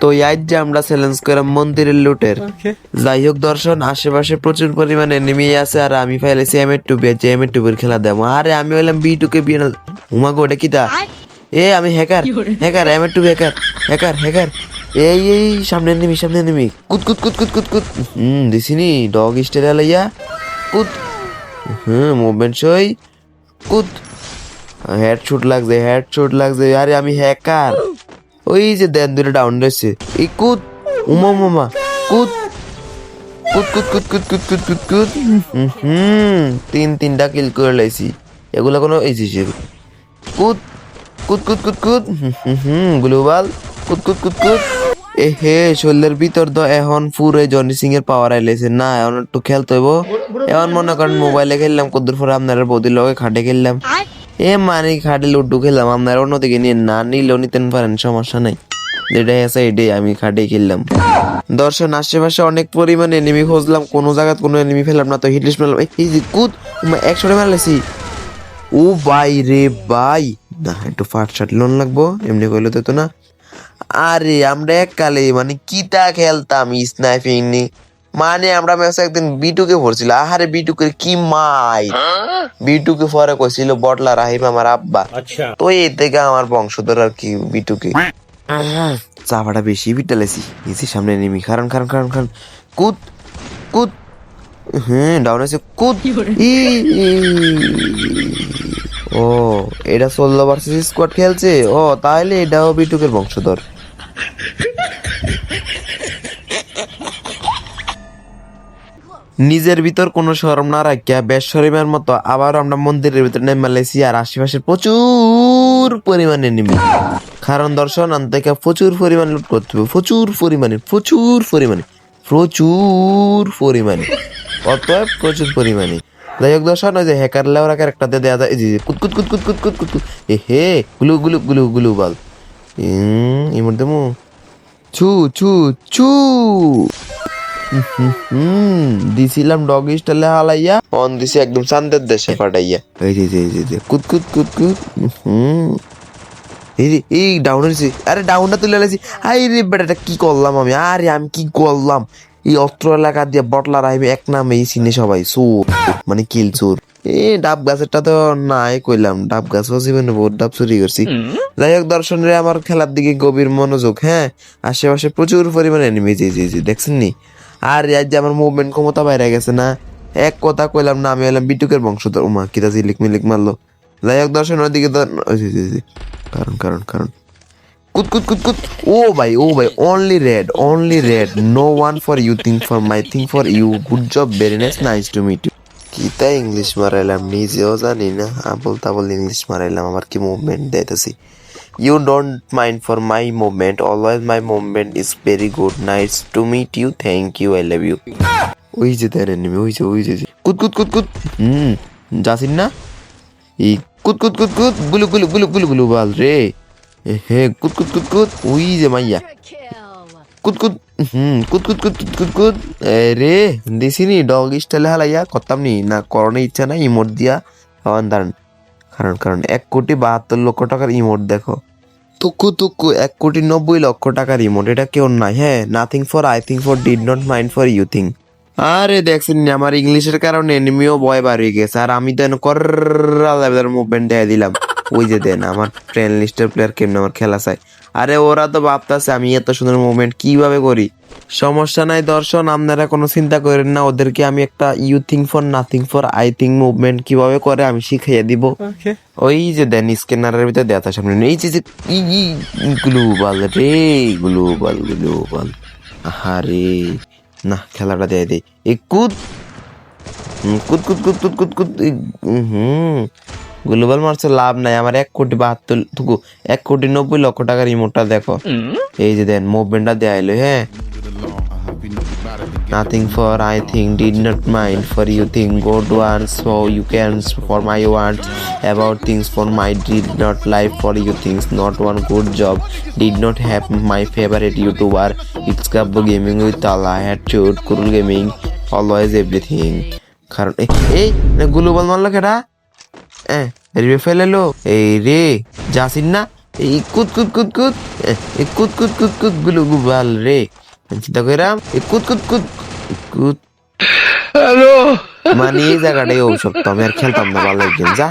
তো আজ যে আমরা চ্যালেঞ্জ করলাম মন্দিরের লুটের। যাই হোক দর্শন আশেপাশে প্রচুর পরিমাণে নেমে আছে আর আমি ফাইলেছি এম এর টুপি যে এম এর টুপির খেলা দেবো। আরে আমি হইলাম বি টুকে বি উমাগো ওটা কিতা এ আমি হ্যাকার হ্যাকার এম এর টুপি হ্যাকার হ্যাকার হ্যাকার এই এই সামনে নেমি সামনে নেমি কুত কুত কুত কুত কুত কুত। হুম দিছিনি। ডগ স্টাইল লাইয়া কুত। হুম মুভমেন্ট সই। কুত। হেড শুট লাগছে হেড শুট লাগছে। আরে আমি হ্যাকার ওই যে দেন দুটো ডাউন রয়েছে এই কুত উমা মামা কুত কুত কুত কুত কুত কুত কুত কুত কুত হুম, তিন তিনটা কিল করে লাইছি এগুলো কোনো এই যে কুত কুত কুত কুত কুত হুম, গ্লোবাল কুত কুত কুত কুত এ হে শরীরের ভিতর তো এখন পুরো জনি সিং এর পাওয়ার আইলেছে না এখন একটু খেলতে হইব এখন মনে করেন মোবাইলে খেললাম কদ্দুর পরে আপনার বৌদির লগে খাটে খেললাম এ মানে খাটে লুডু খেললাম আপনার অন্যদিকে নিয়ে না নিলেও নিতেন পারেন, সমস্যা নাই। যেটাই আছে, এটাই আমি খাটে খেললাম। দর্শন আশেপাশে অনেক পরিমাণে এনিমি খুঁজলাম, কোনো জায়গায় কোনো এনিমি ফেললাম না, তো হিটলিস পেলাম এই যে কুদ একশো মারলেছি। ও ভাই রে ভাই। না, একটু ফাট শাট লোন লাগবো, এমনি কইলে তো না। আরে, আমরা এককালে মানে কিতা খেলতাম স্নাইপিং নি। মানে আমরা ম্যাচ একদিন বিটুকে পড়ছিল। আহারে বিটুকে কি মাই। বিটুকে পরে কইছিল বটলা রাহিম আমার আব্বা। তো এই থেকে আমার বংশধর আর কি বিটুকে। চাপাটা বেশি বিটালেছি নিচে সামনে নেমি। কারণ কারণ কারণ কারণ কুত কুত। হ্যাঁ ডাউন আছে। কুত। ই ই। ও এটা ষোলো ভার্সেস স্কোয়াড খেলছে। ও তাহলে এটাও বিটুকের বংশধর। নিজের ভিতর কোনো সরম না রাখিয়া বেশ শরীমের মতো আবার আমরা মন্দিরের ভিতরে নেমে লেছি আর আশেপাশে প্রচুর পরিমাণে নেমে। কারণ দর্শন আনতে প্রচুর পরিমাণে লুট করতে হবে, প্রচুর পরিমাণে প্রচুর পরিমাণে প্রচুর পরিমাণে, অতএব প্রচুর পরিমাণে। যাই হোক দর্শন, ওই যে হ্যাকার লেওয়ার একটা দেওয়া যায় কুতকুত কুত কুত কুত এ হে, গুলু গুলু গুলু গুলু বল। ইমর মু ছু ছু ছু। হুম দিছিলাম ডগ স্টাইলে হালাইয়া। অন দিছি একদম চান্দের দেশে পাঠাইয়া। এই যে এই যে, কুত কুত কুত কুত হুম। এই এই আরে ডাউনটা তুলে লাইছি আই রে বেটাটা কি করলাম আমি? আরে আমি কি করলাম? এই অস্ত্র এলাকা দিয়ে বটলা রাইবে এক নামে এই চিনে সবাই চোর। মানে কিল চোর। এ ডাব গাছেরটা তো নাই কইলাম। ডাব গাছ জীবনে বহুত ডাব চুরি করছি। যাই হোক দর্শনের আমার খেলার দিকে গভীর মনোযোগ হ্যাঁ? আশেপাশে প্রচুর পরিমাণে এনিমি জি জি জি দেখছেন নি? আর আজ যে আমার মুভমেন্ট ক্ষমতা বাইরে গেছে না। এক কথা কইলাম না আমি এলাম বিটুকের বংশধর। উমা কিতা জিলিক মিলিক মারলো। যাই হোক দর্শন ওদিকে ওই জি, জি, জি। কারণ কারণ কারণ। কুত কুত কুত কুত। ও ভাই ও ভাই only red only red no one for you think for my think for you good job very nice nice to meet you কিতা ইংলিশ মারাইলাম নিজেও জানি না। আবল তাবল ইংলিশ মারাইলাম আমার কি মুভমেন্ট দিতেছি You don't mind for my movement. Always my movement is very good. Nice to meet you. Thank you. I love you. ওই যে তার এনিমি ওই যে ওই যে কুদ কুদ কুদ কুদ হুম যাসিন না এই কুত কুত কুদ কুদ গুলু গুলু গুলু গুলু গুলু বাল রে হে কুদ কুদ কুদ কুদ ওই যে মাইয়া কুত কুত হুম কুত কুত কুত কুদ কুদ কুদ রে দিছিনি ডগ স্টাইল হালাইয়া করতাম নি না করণে ইচ্ছা না ইমোট দিয়া দাঁড়ান কারণ কারণ এক কোটি বাহাত্তর লক্ষ টাকার ইমোট দেখো তুকু তুকু এক কোটি নব্বই লক্ষ টাকা রিমোট এটা কেউ নাই হ্যাঁ? Nothing for I think for did not mind for you think আরে দেখছেন আমার ইংলিশের কারণে এনিমিও ভয় বাড়িয়ে গেছে, আর আমি তো মুভমেন্ট দিয়ে দিলাম। ওই যে দেন আমার ট্রেন লিস্টের প্লেয়ার কেমন আমার খেলা চাই আরে ওরা তো ভাবতাছে আমি এত সুন্দর মুভমেন্ট কীভাবে করি? সমস্যা নাই দর্শন আপনারা কোনো চিন্তা করেন না ওদেরকে আমি একটা you think for nothing for I think movement কীভাবে করে আমি শিখাইয়া দিব। ওই যে দেন স্ক্যানারের ভিতরে দেওয়া সামনে। এই যে গ্লোবাল রে গ্লোবাল গ্লোবাল আহারে না খেলাটা দেয় দেয় এই কুদ কুদ কুদ কুদ কুদ কুদ কুদ হুম। গ্লোবাল মার্চে লাভ নাই আমার এক কোটি বাহাত্তর এক কোটি নব্বই লক্ষ টাকার ইমোটটা দেখো। এই যে দেন মুভমেন্টটা দেয়া এলো হ্যাঁ? Nothing for I think did not mind for you think good once for you can for my once about things for my did not life for you things not one good job did not have my favourite YouTuber it's Kabya gaming with আলা had চুট কুরুল gaming always everything কারণ এই global মারলো কেটা হ্যাঁ? রিভে ফেলেলো। এই রে যাসিন না? এই কুত কুত কুত কুত এ, এই কুত কুত কুত কুতগুলো গুবাল রে। চিন্তা কইরাম এই কুত কুত কুত কুত। মানে এই জায়গাটাই ঔষধ তো আমি আর খেলতাম না ভালো একজন যা।